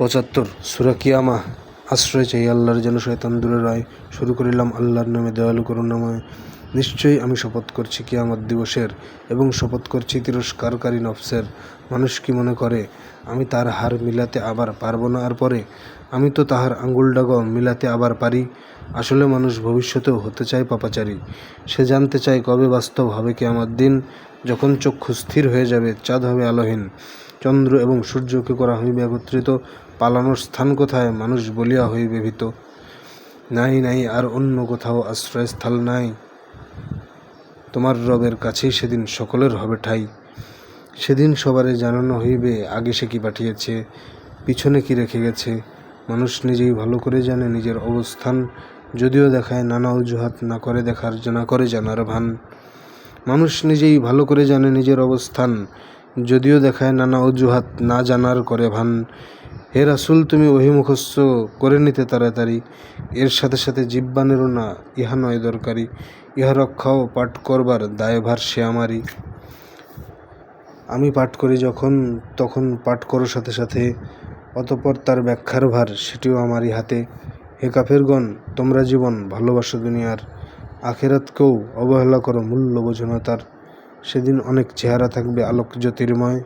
পঁচাত্তর। সুরা কিয়ামা, আশ্রয় চাই আল্লাহর যেন শয়তান দূরে রয়। শুরু করিলাম আল্লাহর নামে দয়ালু করুণাময়। নিশ্চয়ই আমি শপথ করছি কিয়ামত দিবসের এবং শপথ করছি তিরস্কারকারী নফসের। মানুষ কি মনে করে, আমি তার হার মিলাতে আবার পারব না আর পরে? আমি তো তাহার আঙ্গুল ডাগ মিলাতে আবার পারি। আসলে মানুষ ভবিষ্যতেও হতে চায় পাপাচারী। সে জানতে চায় কবে বাস্তব হবে কি আমার দিন। যখন চক্ষু স্থির হয়ে যাবে, চাঁদ হবে আলোহীন। চন্দ্র এবং সূর্যকে করা হইবে একত্রিত, পালানোর স্থান কোথায়? মানুষ বলিয়া হইবে ভীত। নাই নাই, আর অন্য কোথাও আশ্রয়স্থল নাই। তোমার রবের কাছেই সেদিন সকলের হবে ঠাই। সেদিন সবারে জানানো হইবে, আগে সে কি পাঠিয়েছে, পিছনে কি রেখে গেছে। মানুষ নিজেই ভালো করে জানে নিজের অবস্থান, যদিও দেখায় নানা অজুহাত না করে দেখার, না করে জানার ভান। মানুষ নিজেই ভালো করে জানে নিজের অবস্থান যদিও দেখায় নানা অজুহাত না জানার করে ভান। হে রাসুল, তুমি ওহি করে নিতে তাড়াতাড়ি। এর সাথে সাথে জিব্বানেরও না, ইহা নয় দরকারি। ইহা রক্ষাও পাঠ করবার দায়ভার সে আমারই। আমি পাঠ করি যখন, তখন পাঠ করো সাথে সাথে, অতপর তার ব্যাখ্যার ভার সেটিও আমারই হাতে। হে কাফেরগণ, তোমরা জীবন ভালোবাসো দুনিয়ার। আখেরাতকেও অবহেলা করো মূল্য বোঝো তার সেদিন অনেক চেহারা থাকবে আলোক জ্যোতির্ময়।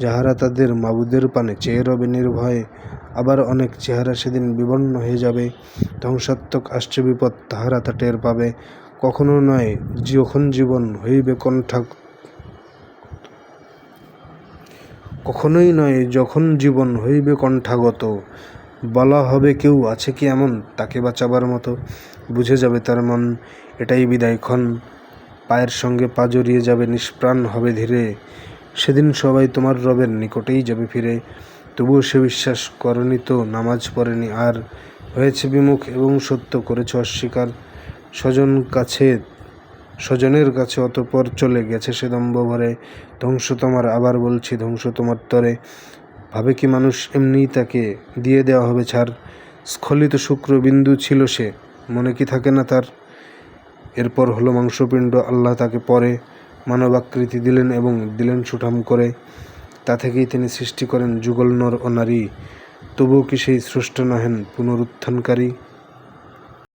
যাহারা তাদের মাবুদের পানে চেয়ে রবে নির্ভয়ে, আবার অনেক চেহারা সেদিন বিবর্ণ হয়ে যাবে। ধ্বংসাত্মক আসছে বিপদ, তাহারা তা টের পাবে। কখনো নয়, যখন জীবন হইবে কণ্ঠা কখনোই নয়, যখন জীবন হইবে কণ্ঠাগত। বলা হবে কেউ, আছে কি এমন? তাকে বাঁচাবার মতো। বুঝে যাবে তার মন, এটাই বিদায়ক্ষণ পায়ের সঙ্গে পা জড়িয়ে যাবে, নিষ্প্রাণ হবে ধীরে। সেদিন সবাই তোমার রবের নিকটেই যাবে ফিরে। তবুও সে বিশ্বাস করনি তো, নামাজ পড়েনি। আর হয়েছে বিমুখ এবং সত্য করেছ অস্বীকার। স্বজন কাছে, স্বজনের কাছে অতপর চলে গেছে সে দম্ভ ভরে ধ্বংস তোমার, আবার বলছি ধ্বংস তোমার তরে। ভাবে কি মানুষ এমনিই তাকে দিয়ে দেওয়া হবে ছাড়? স্খলিত শুক্র বিন্দু ছিল সে, মনে কি থাকে না তার? এরপর হলো মাংসপিণ্ড, আল্লাহ তাকে পরে মানবাকৃতি দিলেন এবং দিলেন সুঠাম করে। তা থেকেই তিনি সৃষ্টি করেন যুগল নর ও নারী। তবুও কি সেই সৃষ্ট নহেন পুনরুত্থানকারী?